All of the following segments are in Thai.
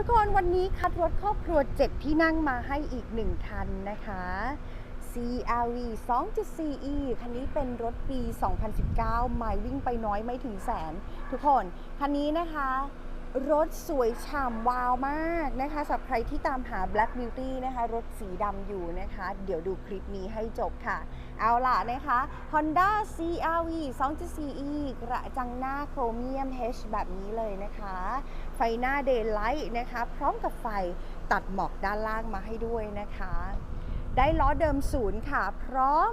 ทุกคนวันนี้คัดรถครอบครัว 7 ที่นั่งมาให้อีก 1 คันนะคะ CRV 2.4e คันนี้เป็นรถปี 2019 ไม่วิ่งไปน้อยไม่ถึงแสน ทุกคน คันนี้นะคะ รถสวยฉ่ำวาวมากนะคะสำหรับใครที่ตามหา Black Beauty นะคะ รถสีดำอยู่นะคะ เดี๋ยวดูคลิปนี้ให้จบค่ะ เอาล่ะนะคะ Honda CRV 2.4e กระจังหน้าโครเมียม H แบบนี้เลยนะคะ ไฟหน้า Daylight นะคะ พร้อมกับไฟตัดหมอกด้านล่างมาให้ด้วยนะคะ ได้ล้อเดิมศูนย์ค่ะ พร้อม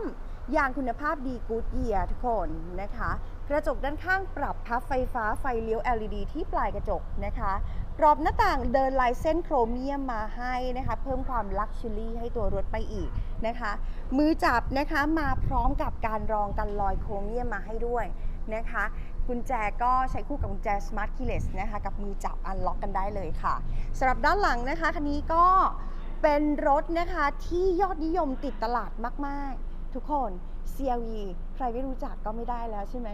ยางคุณภาพดีกูดเยียทุกคนนะคะ กระจกด้านข้างปรับพับไฟฟ้าไฟเลี้ยว LED ที่ปลายกระจกนะคะกรอบหน้าต่างเดินลายเส้นโครเมียมมาให้นะคะเพิ่มความลักชัวรี่ให้ตัวรถไปอีกนะคะ มือจับนะคะมาพร้อมกับการรองกันรอยโครเมียมมาให้ด้วยนะคะกุญแจก็ใช้คู่กับกุญแจ Smart Keyless นะคะกับมือจับอันล็อกกันได้เลยค่ะสำหรับด้านหลังนะคะคันนี้ก็เป็นรถนะคะที่ยอดนิยมติดตลาดมาก ๆ ทุกคน CRV ใครไม่รู้จักก็ไม่ได้แล้วใช่ไหม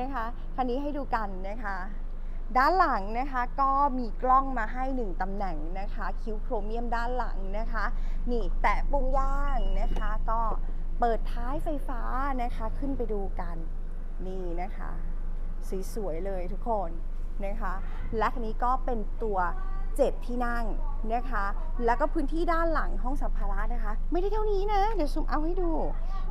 นะคะคันนี้ให้ดูกันนะคะ ด้านหลังนะคะก็มีกล้องมาให้ 1ตำแหน่งนะคะ คิ้วโครเมียมด้านหลังนะคะ นี่แตะปุ่มย่างนะคะ ก็เปิดท้ายไฟฟ้านะคะขึ้นไปดูกันนี่นะคะสวยๆเลยทุกคนนะคะ และคันนี้ก็เป็นตัว 7 ที่นั่งนะคะ แล้วก็พื้นที่ด้านหลังห้องสัมภาระนะคะ ไม่ได้เท่านี้นะ เดี๋ยวซูมเอาให้ดู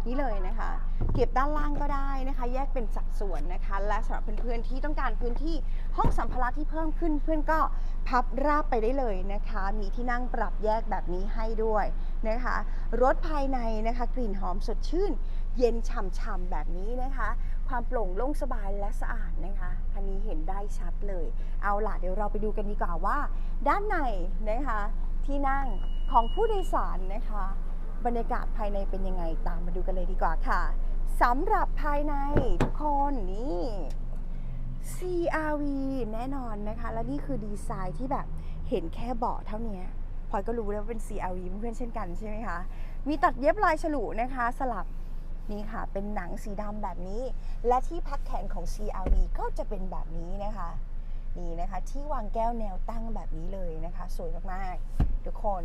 นี่เลยนะคะ เก็บด้านล่างก็ได้นะคะ แยกเป็นสัดส่วนนะคะ และสำหรับเพื่อนๆที่ต้องการพื้นที่ห้องสัมภาระที่เพิ่มขึ้นเพื่อนก็พับราบไปได้เลยนะคะ มีที่นั่งปรับแยกแบบนี้ให้ด้วยนะคะ รถภายในนะคะ กลิ่นหอมสดชื่น เย็นฉ่ำๆแบบนี้นะคะ ความโปร่งโล่งสบายและสะอาดนะคะคันนี้เห็นได้ชัดเลย เอาล่ะเดี๋ยวเราไปดูกันดีกว่าว่า ด้านในนะคะที่นั่งของผู้โดยสารนะคะ บรรยากาศภายในเป็นยังไงตามมาดูกันเลยดีกว่าค่ะสำหรับภายในทุกคนนี่ CRV แน่นอนนะคะ และนี่คือดีไซน์ที่แบบเห็นแค่เบาะเท่านี้พลอยก็รู้แล้วว่าเป็น CRV เพื่อนเช่นกันใช่ไหมคะ มีตัดเย็บลายฉลุนะคะ สลับ นี่ค่ะ เป็นหนังสีดำแบบนี้ และที่พักแขนของ CRV ก็จะเป็นแบบนี้นะคะ นี่นะคะที่วางแก้วแนวตั้งแบบนี้เลยนะคะ สวยมากๆ ทุกคน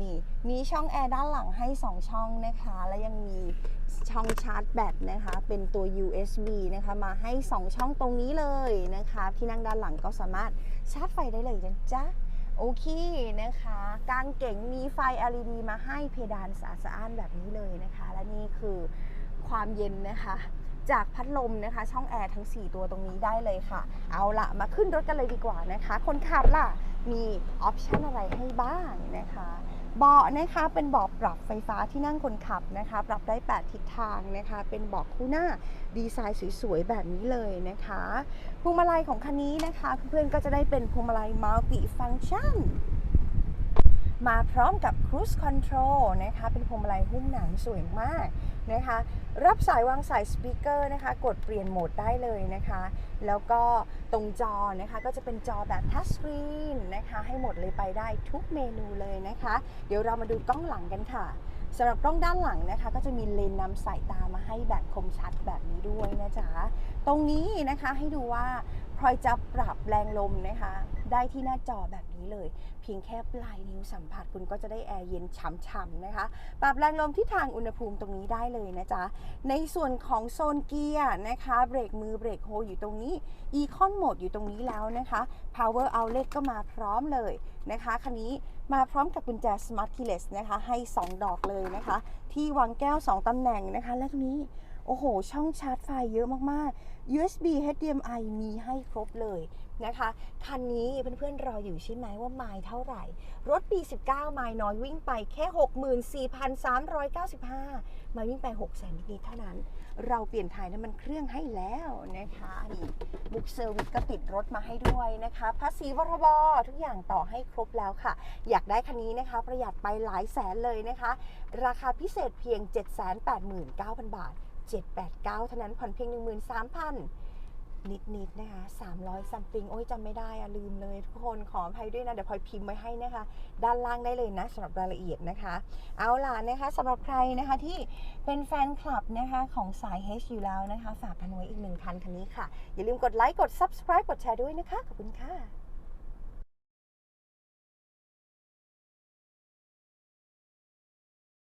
นี่มีช่องแอร์ด้านหลังให้ 2 ช่องนะคะ และยังมีช่องชาร์จแบตนะคะ เป็นตัว USB นะคะ มาให้ 2 ช่องตรงนี้เลยนะคะ ที่นั่งด้านหลังก็สามารถชาร์จไฟได้เลยนะจ๊ะโอเคนะคะกางเก๋งมีไฟ LED มาให้เพดานสะอาดสะอ้านแบบนี้เลยนะคะ และนี่คือ ความเย็นนะคะ จากพัดลมนะคะ ช่องแอร์ทั้ง 4 ตัวตรงนี้ได้เลยค่ะ เอาละมาขึ้นรถกันเลยดีกว่านะคะ คนขับล่ะมีออปชันอะไรให้บ้างนะคะเบาะนะคะเป็นเบาะปรับไฟฟ้าที่นั่งคนขับนะคะ ปรับได้ 8 ทิศทางนะคะ เป็นเบาะคู่หน้าดีไซน์สวยๆ แบบนี้เลยนะคะพวงมาลัยของคันนี้นะคะ เพื่อนๆก็จะได้เป็นพวงมาลัยมัลติฟังชันมาพร้อมกับ Cruise Control นะคะ เป็นพวงมาลัยหุ้มหนังสวยมาก นะคะรับสายวางสายสปีกเกอร์นะคะกดเปลี่ยนโหมดได้เลยนะคะ แล้วก็ตรงจอนะคะก็จะเป็นจอแบบทัชสกรีนนะคะให้หมดเลยไปได้ทุกเมนูเลยนะคะ เดี๋ยวเรามาดูกล้องหลังกันค่ะสำหรับกล้องด้านหลังนะคะ ก็จะมีเลนส์นำสายตามาให้แบบคมชัดแบบนี้ด้วยนะจ๊ะตรงนี้นะคะให้ดูว่าพลอยจะปรับแรงลมนะคะ ได้ที่หน้าจอแบบนี้เลย เพียงแค่ปลายนิ้วสัมผัสคุณก็จะได้แอร์เย็นฉ่ำๆนะคะ ปรับแรงลมที่ทางอุณหภูมิตรงนี้ได้เลยนะจ๊ะ ในส่วนของโซนเกียร์นะคะ เบรกมือเบรกโฮอยู่ตรงนี้ Econ Mode อยู่ตรงนี้แล้วนะคะ Power Outlet ก็มาพร้อมเลยนะคะ คันนี้มาพร้อมกับกุญแจ Smart Keyless นะคะ ให้ 2 ดอกเลยนะคะ ที่วางแก้ว 2ตำแหน่งนะคะ และตรงนี้ โอ้โห ช่องชาร์จไฟเยอะมากๆ USB HDMI มีให้ครบเลยนะคะ คันนี้เพื่อนๆรออยู่ใช่ไหมว่าไมล์เท่าไหร่ รถปี 19 ไมล์น้อยวิ่งไปแค่ 64,395ไมล์วิ่งไป 6 0 0 0 0นิดๆเท่านั้น เราเปลี่ยนถ่ายน้ำมันเครื่องให้แล้วนะคะนี่บุ๊กเซอร์วิสก็ติดรถมาให้ด้วยนะคะภาษีวรบทุกอย่างต่อให้ครบแล้วค่ะ อยากได้คันนี้นะคะ ประหยัดไปหลายแสนเลยนะคะ ราคาพิเศษเพียง 789,000 บาท 789เท่านั้นผ่อนเพียง 13,000 นิดๆนะคะ300ซัมติงโอ้ยจำไม่ได้อะลืมเลยทุกคนขออภัยด้วยนะ เดี๋ยวพลอยพิมพ์ไว้ให้นะคะ ด้านล่างได้เลยนะสำหรับรายละเอียดนะคะ เอาล่ะนะคะสำหรับใครนะคะที่เป็นแฟนคลับนะคะของสาย H อยู่แล้วนะคะ ฝากกันไว้อีกหนึ่งคันคันนี้ค่ะ อย่าลืมกดไลค์กด subscribe กดแชร์ด้วยนะคะ ขอบคุณค่ะ